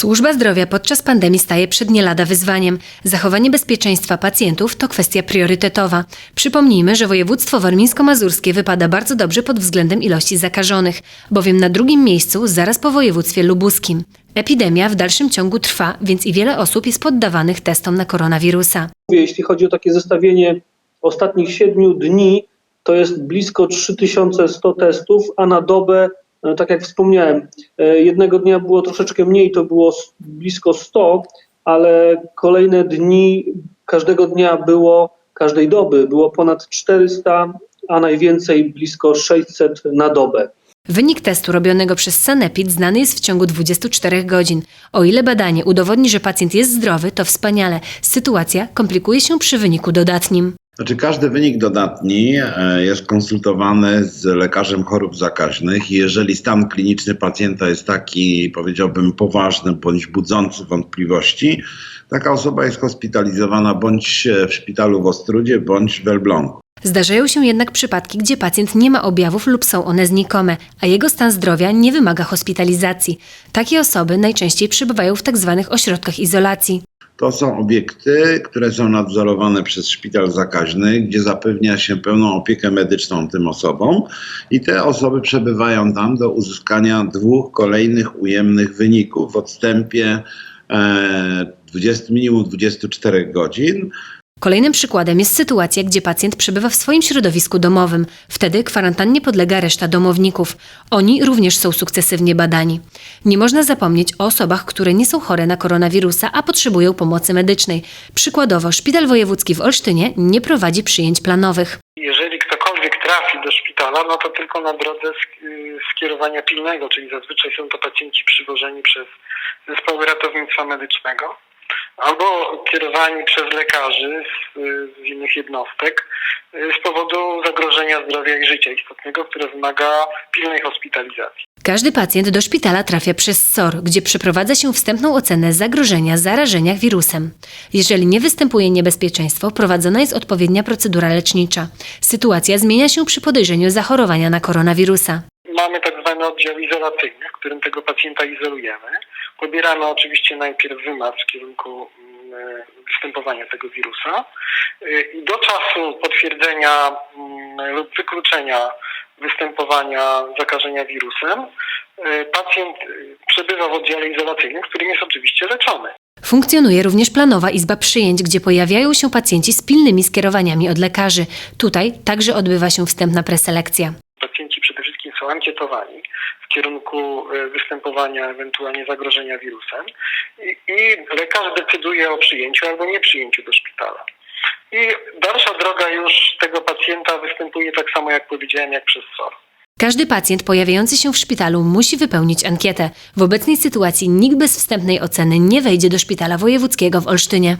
Służba zdrowia podczas pandemii staje przed nie lada wyzwaniem. Zachowanie bezpieczeństwa pacjentów to kwestia priorytetowa. Przypomnijmy, że województwo warmińsko-mazurskie wypada bardzo dobrze pod względem ilości zakażonych, bowiem na drugim miejscu zaraz po województwie lubuskim. Epidemia w dalszym ciągu trwa, więc i wiele osób jest poddawanych testom na koronawirusa. Jeśli chodzi o takie zestawienie ostatnich siedmiu dni, to jest blisko 3100 testów, a na dobę, tak jak wspomniałem, e, jednego dnia było troszeczkę mniej, to było blisko 100, ale kolejne dni, każdego dnia było, każdej doby było ponad 400, a najwięcej blisko 600 na dobę. Wynik testu robionego przez Sanepid znany jest w ciągu 24 godzin. O ile badanie udowodni, że pacjent jest zdrowy, to wspaniale. Sytuacja komplikuje się przy wyniku dodatnim. Znaczy każdy wynik dodatni e, jest konsultowany z lekarzem chorób zakaźnych i jeżeli stan kliniczny pacjenta jest taki, powiedziałbym, poważny bądź budzący wątpliwości, taka osoba jest hospitalizowana bądź w szpitalu w Ostrudzie, bądź w Elblągu. Zdarzają się jednak przypadki, gdzie pacjent nie ma objawów lub są one znikome, a jego stan zdrowia nie wymaga hospitalizacji. Takie osoby najczęściej przebywają w tzw. ośrodkach izolacji. To są obiekty, które są nadzorowane przez szpital zakaźny, gdzie zapewnia się pełną opiekę medyczną tym osobom i te osoby przebywają tam do uzyskania dwóch kolejnych ujemnych wyników w odstępie e, 20, minimum 24 godzin. Kolejnym przykładem jest sytuacja, gdzie pacjent przebywa w swoim środowisku domowym. Wtedy kwarantannie podlega reszta domowników. Oni również są sukcesywnie badani. Nie można zapomnieć o osobach, które nie są chore na koronawirusa, a potrzebują pomocy medycznej. Przykładowo, Szpital Wojewódzki w Olsztynie nie prowadzi przyjęć planowych. Jeżeli ktokolwiek trafi do szpitala, no to tylko na drodze y, skierowania pilnego, czyli zazwyczaj są to pacjenci przywożeni przez zespoły ratownictwa medycznego albo kierowani przez lekarzy z, z innych jednostek y, z powodu zagrożenia zdrowia i życia istotnego, które wymaga pilnej hospitalizacji. Każdy pacjent do szpitala trafia przez SOR, gdzie przeprowadza się wstępną ocenę zagrożenia zarażenia wirusem. Jeżeli nie występuje niebezpieczeństwo, prowadzona jest odpowiednia procedura lecznicza. Sytuacja zmienia się przy podejrzeniu zachorowania na koronawirusa. Mamy tak zwany oddział izolacyjny, w którym tego pacjenta izolujemy. Pobieramy oczywiście najpierw wymaz w kierunku mm, e, występowania tego wirusa Y, i do czasu potwierdzenia mm, lub wykluczenia występowania zakażenia wirusem y, pacjent y, przebywa w oddziale izolacyjnym, w którym jest oczywiście leczony. Funkcjonuje również planowa izba przyjęć, gdzie pojawiają się pacjenci z pilnymi skierowaniami od lekarzy. Tutaj także odbywa się wstępna preselekcja. Pacjenci przede wszystkim są ankietowani kierunku e, występowania ewentualnie zagrożenia wirusem i, lekarz decyduje o przyjęciu albo nie przyjęciu do szpitala. I dalsza droga już tego pacjenta występuje tak samo, jak powiedziałem, jak przez SOR. Każdy pacjent pojawiający się w szpitalu musi wypełnić ankietę. W obecnej sytuacji nikt bez wstępnej oceny nie wejdzie do szpitala wojewódzkiego w Olsztynie.